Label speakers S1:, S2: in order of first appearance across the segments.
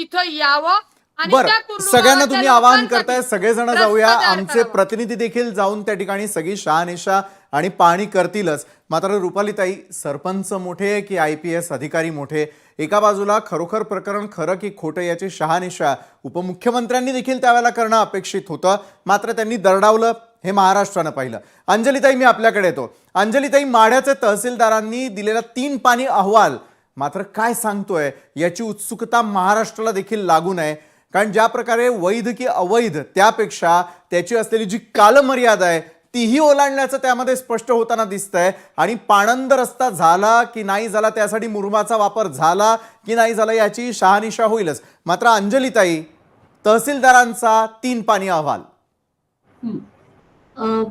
S1: तिथं यावं
S2: बर सगळ्यांना तुम्ही आवाहन करताय सगळेजण जाऊया आमचे. प्रतिनिधी देखील जाऊन त्या ठिकाणी सगळी शहानिशा आणि पाणी करतीलच. मात्र रुपालीताई सरपंच मोठे की आय पी एस अधिकारी मोठे? एका बाजूला खरोखर प्रकरण खरं की खोटं याची शहानिशा? उपमुख्यमंत्र्यांनी देखील त्यावेळेला करणं अपेक्षित होतं. मात्र त्यांनी दरडावलं हे महाराष्ट्रानं पाहिलं. अंजलीताई मी आपल्याकडे येतो. अंजलीताई माढ्याचे तहसीलदारांनी दिलेला तीन पाणी अहवाल मात्र काय सांगतोय याची उत्सुकता महाराष्ट्राला देखील लागू नये. कारण ज्या प्रकारे वैध की अवैध त्यापेक्षा त्याची असलेली जी कालमर्यादा आहे तीही ओलांडण्याचं त्यामध्ये स्पष्ट होताना दिसतंय. आणि पाणंद रस्ता झाला की नाही झाला त्यासाठी मुरमाचा वापर झाला की नाही झाला याची शहानिशा होईलच. मात्र अंजलीताई तहसीलदारांचा तीन पाणी अहवाल.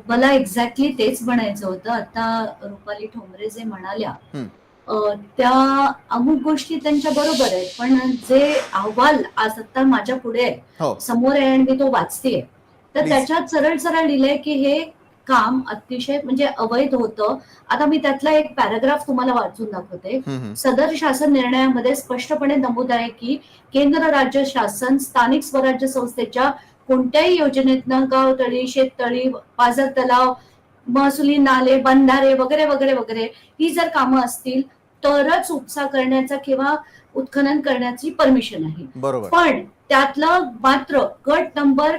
S3: मला एक्झॅक्टली तेच म्हणायचं होतं. आता रुपाली ठोंबरे जे म्हणाल्या त्या अमुक गोष्टी त्यांच्या बरोबर आहेत पण जे अहवाल आज आता माझ्या पुढे आहे,
S2: हो
S3: समोर आहे आणि मी तो वाचतेय तर. त्याच्यात सरळ सरळ लिहिलंय की हे काम अतिशय म्हणजे अवैध होतं आता मी त्यातला एक पॅराग्राफ तुम्हाला वाचून दाखवते. सदर शासन निर्णयामध्ये स्पष्टपणे नमूद आहे की केंद्र राज्य शासन स्थानिक स्वराज्य संस्थेच्या कोणत्याही योजनेतनं गाव तळी शेततळी पाझर तलाव महसुली नाले बंधारे वगैरे वगैरे वगैरे ही जर कामं असतील तरच उपसा करण्याचा किंवा उत्खनन करण्याची परमिशन आहे.
S2: बरोबर.
S3: पण त्यातलं मात्र गट नंबर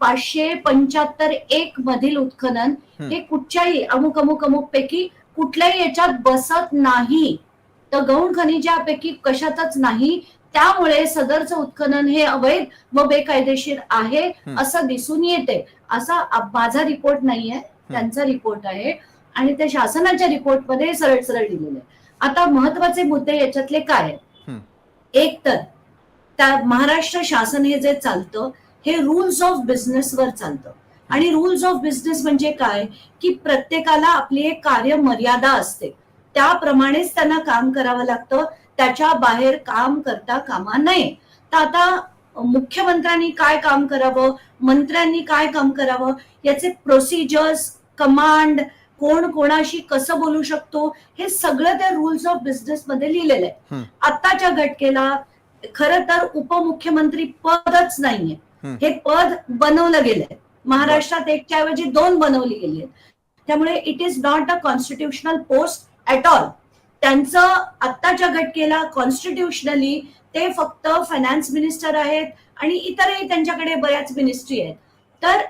S3: पाचशे पंच्याहत्तर एक मधील उत्खनन
S2: हं.
S3: कुठच्याही अमुक अमुक अमुक पैकी कुठल्याही याच्यात बसत नाही. तर गौण खनिजापैकी कशातच नाही. त्यामुळे सदरचं उत्खनन हे अवैध व बेकायदेशीर आहे. असं दिसून येते. असा माझा रिपोर्ट नाहीये. त्यांचा रिपोर्ट आहे. आणि त्या शासनाच्या रिपोर्टमध्ये सरळ सरळ लिहिलेलं आहे. आता महत्त्वाचे मुद्दे याच्यातले काय आहेत?
S2: हं.
S3: एक तर त्या महाराष्ट्र शासन हे जे चालतं हे रुल्स ऑफ बिझनेसवर चालतं. आणि रुल्स ऑफ बिझनेस म्हणजे काय? की प्रत्येकाला आपली एक कार्य मर्यादा असते. त्याप्रमाणेच त्यांना काम करावं लागतं त्याच्या बाहेर काम करता कामा नये. तर आता मुख्यमंत्र्यांनी काय काम करावं? मंत्र्यांनी काय काम करावं? याचे प्रोसिजर्स कमांड कोण कोणाशी कसं बोलू शकतो हे सगळं त्या रुल्स ऑफ बिझनेस मध्ये लिहिलेलं आहे. आत्ताच्या घटकेला खर तर उपमुख्यमंत्री पदच नाहीये.
S2: हं.
S3: हे पद बनवलं गेलंय. महाराष्ट्रात एकच्या ऐवजी दोन बनवली गेली आहेत. त्यामुळे it is not a constitutional post at all त्यांचं आत्ताच्या घटकेला कॉन्स्टिट्युशनली ते फक्त फायनान्स मिनिस्टर आहेत आणि इतरही त्यांच्याकडे बऱ्याच मिनिस्ट्री आहेत. तर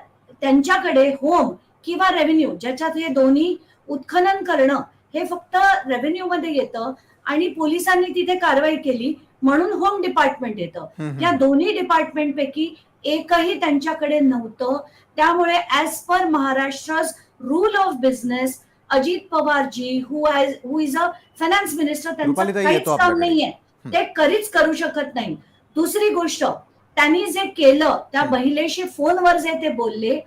S3: त्यांच्याकडे होम किंवा रेव्हेन्यू ज्याच्यात हे दोन्ही उत्खनन करणं हे फक्त रेव्हेन्यू मध्ये येतं आणि पोलिसांनी तिथे कारवाई केली म्हणून होम डिपार्टमेंट येतं या दोन्ही डिपार्टमेंट पैकी एकही त्यांच्याकडे नव्हतं त्यामुळे as per Maharashtra rule of business Ajit Pawar ji who who is a finance minister त्यांचं काहीच काम. नाहीये. ते कधीच करू शकत नाही दुसरी गोष्ट त्यांनी जे केलं त्या. महिलेशी फोनवर जे ते बोलले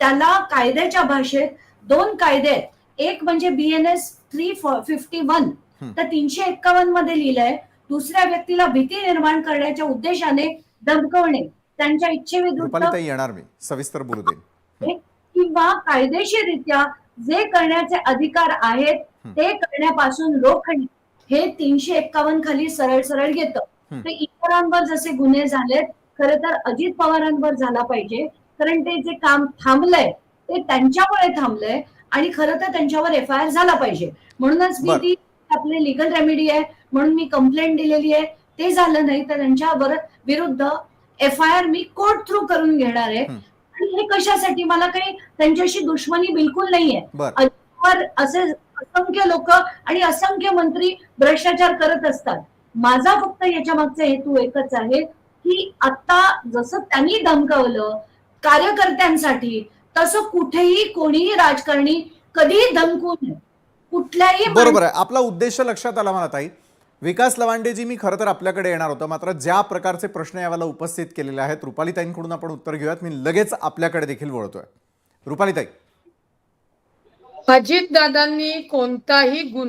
S3: त्याला कायद्याच्या भाषेत दोन कायदे आहेत. एक म्हणजे बीएनएस थ्री फिफ्टी वन. तर तीनशे एक्कावन्नमध्ये लिहिलंय दुसऱ्या व्यक्तीला भीती निर्माण करण्याच्या उद्देशाने धमकवणे. त्यांच्या इच्छेविरुद्ध
S2: येणार मी. सविस्तर बोलू देईन
S3: किंवा कायदेशीररित्या जे करण्याचे अधिकार आहेत. ते करण्यापासून रोखणे हे तीनशे एक्कावन्न खाली सरळ सरळ येतं
S2: हं.
S3: ते इतरांवर जसे गुन्हे झालेत खर तर अजित पवारांवर झाला पाहिजे. कारण ते जे काम थांबलंय ते त्यांच्यामुळे थांबलंय आणि खरं तर त्यांच्यावर एफ आय आर झाला पाहिजे. म्हणूनच मी. ती आपली लिगल रेमेडी आहे म्हणून मी कंप्लेंट दिलेली आहे. ते झालं नाही तर त्यांच्यावर विरुद्ध एफ आय आर मी कोर्ट थ्रू करून घेणार आहे. आणि हे कशासाठी? मला काही त्यांच्याशी दुश्मनी बिलकुल नाहीये. असे असंख्य लोक आणि असंख्य मंत्री भ्रष्टाचार करत असतात. माझा फक्त याच्या मागचा हेतू एकच आहे की आता जसं त्यांनी धमकावलं कार्यकर्त्यांसाठी तसं कुठेही कोणीही राजकारणी कधीही धमकू नये. कुठल्याही
S2: बरोबर आहे. आपला उद्देश लक्षात आला मला ताई. विकास लवांडेजी मी खरं तर आपल्याकडे येणार होतं. मात्र ज्या प्रकारचे प्रश्न यावेळेला उपस्थित केलेले आहेत रुपालीताईंकडून आपण उत्तर घेऊयात. मी लगेच आपल्याकडे देखील वळतोय. रुपालीताई.
S1: अजित दादांनी कोणताही गुन्हा